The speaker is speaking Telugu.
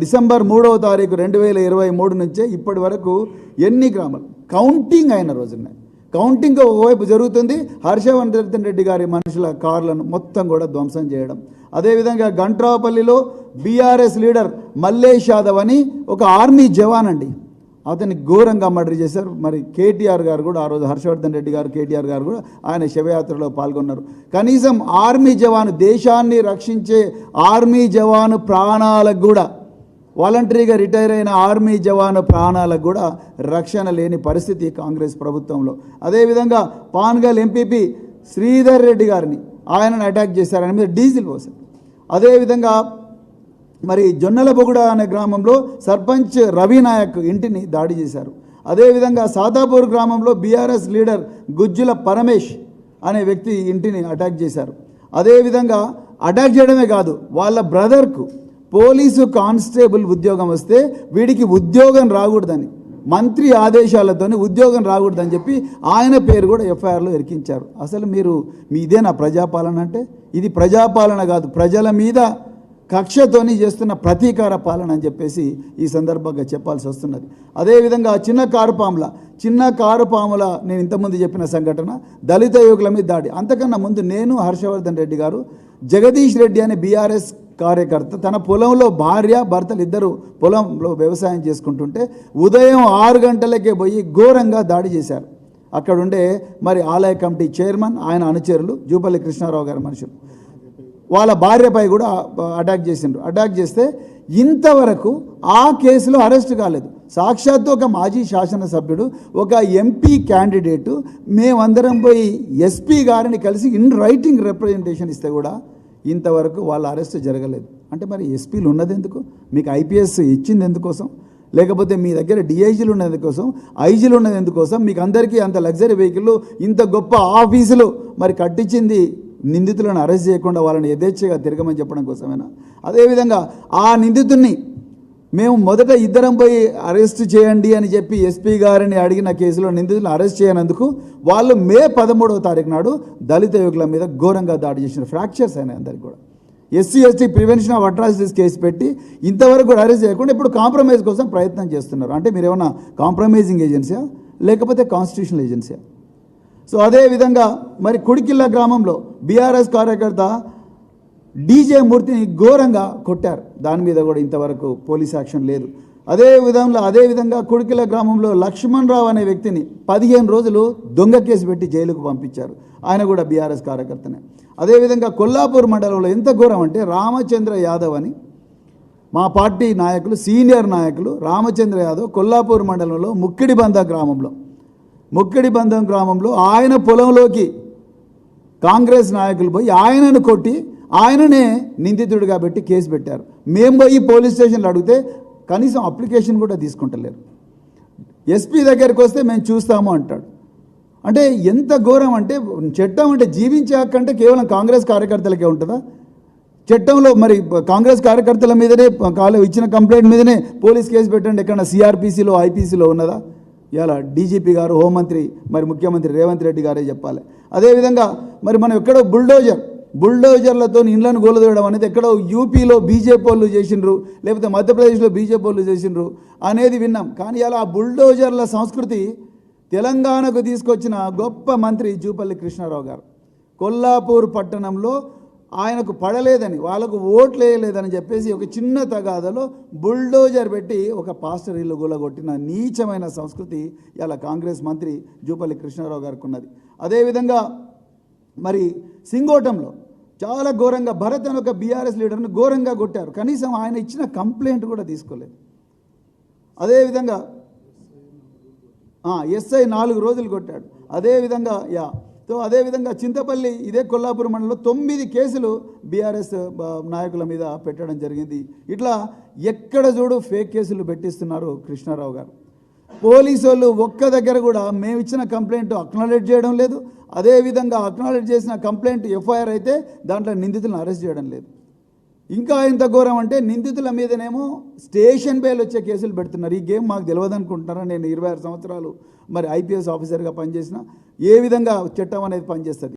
డిసెంబర్ మూడవ తారీఖు రెండు వేల ఇరవై మూడు నుంచే ఇప్పటి వరకు ఎన్ని గ్రామాలు? కౌంటింగ్ అయిన రోజున్నాయి కౌంటింగ్ ఒకవైపు జరుగుతుంది హర్షవర్ధన్ రెడ్డి గారి మనుషుల కార్లను మొత్తం కూడా ధ్వంసం చేయడం. అదేవిధంగా గంట్రాపల్లిలో బీఆర్ఎస్ లీడర్ మల్లేష్ యాదవ్ అని ఒక ఆర్మీ జవాన్ అండి అతన్ని ఘోరంగా మర్డర్ చేశారు. మరి కేటీఆర్ గారు కూడా ఆ రోజు హర్షవర్ధన్ రెడ్డి గారు కేటీఆర్ గారు కూడా ఆయన శవయాత్రలో పాల్గొన్నారు. కనీసం ఆర్మీ జవాను దేశాన్ని రక్షించే ఆర్మీ జవాను ప్రాణాలకు కూడా వాలంటరీగా రిటైర్ అయిన ఆర్మీ జవాను ప్రాణాలకు కూడా రక్షణ లేని పరిస్థితి కాంగ్రెస్ ప్రభుత్వంలో. అదేవిధంగా పాన్గల్ ఎంపీపీ శ్రీధర్ రెడ్డి గారిని ఆయనను అటాక్ చేశారు. ఆయన మీద డీజిల్ పోసారు అదేవిధంగా మరి జొన్నలబొగుడ అనే గ్రామంలో సర్పంచ్ రవి నాయక్ ఇంటిని దాడి చేశారు. అదేవిధంగా సాదాపూర్ గ్రామంలో బీఆర్ఎస్ లీడర్ గుజ్జుల పరమేష్ అనే వ్యక్తి ఇంటిని అటాక్ చేశారు. అదేవిధంగా అటాక్ చేయడమే కాదు వాళ్ళ బ్రదర్కు పోలీసు కానిస్టేబుల్ ఉద్యోగం వస్తే వీడికి ఉద్యోగం రాకూడదని మంత్రి ఆదేశాలతోనే ఉద్యోగం రాకూడదని చెప్పి ఆయన పేరు కూడా ఎఫ్ఐఆర్లో ఎరికించారు. అసలు మీరు మీ ఇదేనా ప్రజాపాలన అంటే? ఇది ప్రజాపాలన కాదు ప్రజల మీద కక్షతోని చేస్తున్న ప్రతీకార పాలన అని చెప్పేసి ఈ సందర్భంగా చెప్పాల్సి వస్తున్నది. అదేవిధంగా చిన్న కారు పాముల చిన్న కారు పాముల నేను ఇంతకుముందు చెప్పిన సంఘటన దళిత యువకుల మీద దాడి. అంతకన్నా ముందు నేను హర్షవర్ధన్ రెడ్డి గారు జగదీష్ రెడ్డి అనే బీఆర్ఎస్ కార్యకర్త తన పొలంలో భార్య భర్తలు ఇద్దరు పొలంలో వ్యవసాయం చేసుకుంటుంటే ఉదయం ఆరు గంటలకే పోయి ఘోరంగా దాడి చేశారు. అక్కడుండే మరి ఆలయ కమిటీ చైర్మన్ ఆయన అనుచరులు జూపల్లి కృష్ణారావు గారి మనుషులు. వాళ్ళ భార్యపై కూడా అటాక్ చేసిండ్రు. అటాక్ చేస్తే ఇంతవరకు ఆ కేసులో అరెస్ట్ కాలేదు. సాక్షాత్తు ఒక మాజీ శాసనసభ్యుడు ఒక ఎంపీ క్యాండిడేటు మేమందరం పోయి ఎస్పీ గారిని కలిసి ఇన్ రైటింగ్ రిప్రజెంటేషన్ ఇస్తే కూడా ఇంతవరకు వాళ్ళ అరెస్ట్ జరగలేదు. అంటే మరి ఎస్పీలు ఉన్నది ఎందుకు? మీకు ఐపీఎస్ ఇచ్చింది ఎందుకోసం? లేకపోతే మీ దగ్గర డిఐజీలు ఉన్నది కోసం ఐజీలు ఉన్నది ఎందుకోసం? మీకు అందరికీ అంత లగ్జరీ వెహికల్ ఇంత గొప్ప ఆఫీసులు మరి కట్టించింది నిందితులను అరెస్ట్ చేయకుండా వాళ్ళని యథేచ్ఛగా తిరగమని చెప్పడం కోసమేనా? అదేవిధంగా ఆ నిందితుడిని మేము మొదట ఇద్దరం పోయి అరెస్ట్ చేయండి అని చెప్పి ఎస్పీ గారిని అడిగిన కేసులో నిందితులను అరెస్ట్ చేయనందుకు వాళ్ళు మే పదమూడవ తారీఖు నాడు దళిత యువకుల మీద ఘోరంగా దాడి చేసిన ఫ్రాక్చర్స్ అయినాయి అందరికి కూడా. SC ST prevention of atrocities case పెట్టి ఇంతవరకు కూడా అరెస్ట్ చేయకుండా ఇప్పుడు కాంప్రమైజ్ కోసం ప్రయత్నం చేస్తున్నారు. అంటే మీరు ఏమైనా కాంప్రమైజింగ్ ఏజెన్సీయా లేకపోతే కాన్స్టిట్యూషనల్ ఏజెన్సీయా సో అదేవిధంగా మరి కుడికిల్ల గ్రామంలో బీఆర్ఎస్ కార్యకర్త డీజే మూర్తిని ఘోరంగా కొట్టారు. దాని మీద కూడా ఇంతవరకు పోలీస్ యాక్షన్ లేదు. అదే విధంగా అదే విధంగా కుడికిల గ్రామంలో లక్ష్మణ్ రావు అనే వ్యక్తిని పదిహేను రోజులు దొంగ కేసు పెట్టి జైలుకు పంపించారు. ఆయన కూడా బీఆర్ఎస్ కార్యకర్తనే. అదేవిధంగా కొల్లాపూర్ మండలంలో ఎంత ఘోరం అంటే రామచంద్ర యాదవ్ అని మా పార్టీ నాయకులు సీనియర్ నాయకులు రామచంద్ర యాదవ్ కొల్లాపూర్ మండలంలో ముక్కిడిబంద గ్రామంలో ముక్కిడిబంధం గ్రామంలో ఆయన పొలంలోకి కాంగ్రెస్ నాయకులు పోయి ఆయనను కొట్టి ఆయననే నిందితుడిగా పెట్టి కేసు పెట్టారు. మేము పోయి పోలీస్ స్టేషన్లో అడిగితే కనీసం అప్లికేషన్ కూడా తీసుకుంటలేరు. ఎస్పీ దగ్గరికి వస్తే మేము చూస్తాము అంటాడు. అంటే ఎంత ఘోరం అంటే చట్టం అంటే జీవించే హక్కు అంటే కేవలం కాంగ్రెస్ కార్యకర్తలకే ఉంటుందా? చట్టంలో మరి కాంగ్రెస్ కార్యకర్తల మీదనే కాలు ఇచ్చిన కంప్లైంట్ మీదనే పోలీస్ కేసు పెట్టండి. ఎక్కడ సిఆర్పిసిలో ఐపీసీలో ఉన్నదా? ఇవాళ డీజీపీ గారు హోంమంత్రి మరి ముఖ్యమంత్రి రేవంత్ రెడ్డి గారే చెప్పాలి. అదేవిధంగా మరి మనం ఎక్కడో బుల్డోజర్ బుల్డోజర్లతో ఇండ్లను గోలదోయడం అనేది ఎక్కడో యూపీలో బీజేపీ వాళ్ళు చేసిండ్రు లేకపోతే మధ్యప్రదేశ్లో బీజేపీ వాళ్ళు చేసిండ్రు అనేది విన్నాం. కానీ అలా ఆ బుల్డోజర్ల సంస్కృతి తెలంగాణకు తీసుకొచ్చిన గొప్ప మంత్రి జూపల్లి కృష్ణారావు గారు. కొల్లాపూర్ పట్టణంలో ఆయనకు పడలేదని వాళ్ళకు ఓట్లు వేయలేదని చెప్పేసి ఒక చిన్న తగాదలో బుల్డోజర్ పెట్టి ఒక పాస్టర్ ఇల్లు గులగొట్టిన నీచమైన సంస్కృతి ఇలా కాంగ్రెస్ మంత్రి జూపల్లి కృష్ణారావు గారికి ఉన్నది. అదేవిధంగా మరి సింగోటంలో చాలా ఘోరంగా భరత్ అని ఒక బీఆర్ఎస్ లీడర్ను ఘోరంగా కొట్టారు. కనీసం ఆయన ఇచ్చిన కంప్లైంట్ కూడా తీసుకోలేదు. అదేవిధంగా ఎస్ఐ నాలుగు రోజులు కొట్టాడు. అదేవిధంగా యా సో అదేవిధంగా చింతపల్లి ఇదే కొల్లాపురం మండలంలో తొమ్మిది కేసులు బీఆర్ఎస్ నాయకుల మీద పెట్టడం జరిగింది. ఇట్లా ఎక్కడ చూడు ఫేక్ కేసులు పెట్టిస్తున్నారు కృష్ణారావు గారు. పోలీసు వాళ్ళు ఒక్క దగ్గర కూడా మేము ఇచ్చిన కంప్లైంట్ అక్నాలెడ్జ్ చేయడం లేదు. అదేవిధంగా అక్నాలెడ్జ్ చేసిన కంప్లైంట్ ఎఫ్ఐఆర్ అయితే దాంట్లో నిందితులను అరెస్ట్ చేయడం లేదు. ఇంకా ఎంత ఘోరం అంటే నిందితుల మీదనేమో స్టేషన్ బెయిల్ వచ్చే కేసులు పెడుతున్నారు. ఈ గేమ్ మాకు తెలియదు అనుకుంటున్నారా నేను ఇరవై ఆరు సంవత్సరాలు మరి ఐపీఎస్ ఆఫీసర్గా పనిచేసిన ఏ విధంగా చట్టం అనేది పనిచేస్తుంది?